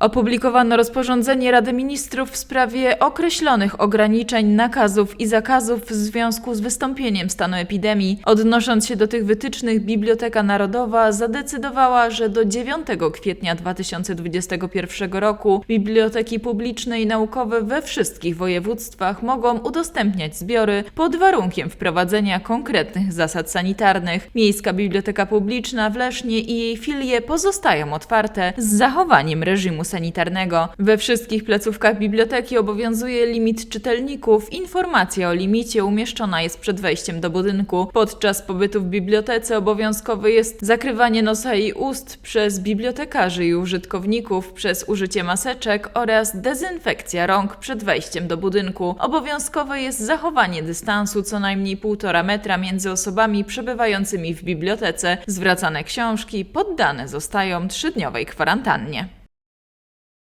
Opublikowano rozporządzenie Rady Ministrów w sprawie określonych ograniczeń, nakazów i zakazów w związku z wystąpieniem stanu epidemii. Odnosząc się do tych wytycznych, Biblioteka Narodowa zadecydowała, że do 9 kwietnia 2021 roku biblioteki publiczne i naukowe we wszystkich województwach mogą udostępniać zbiory pod warunkiem wprowadzenia konkretnych zasad sanitarnych. Miejska Biblioteka Publiczna w Lesznie i jej filie pozostają otwarte z zachowaniem reżimu sanitarnego. We wszystkich placówkach biblioteki obowiązuje limit czytelników. Informacja o limicie umieszczona jest przed wejściem do budynku. Podczas pobytu w bibliotece obowiązkowe jest zakrywanie nosa i ust przez bibliotekarzy i użytkowników przez użycie maseczek oraz dezynfekcja rąk przed wejściem do budynku. Obowiązkowe jest zachowanie dystansu co najmniej 1,5 metra między osobami przebywającymi w bibliotece. Zwracane książki poddane zostają trzydniowej kwarantannie.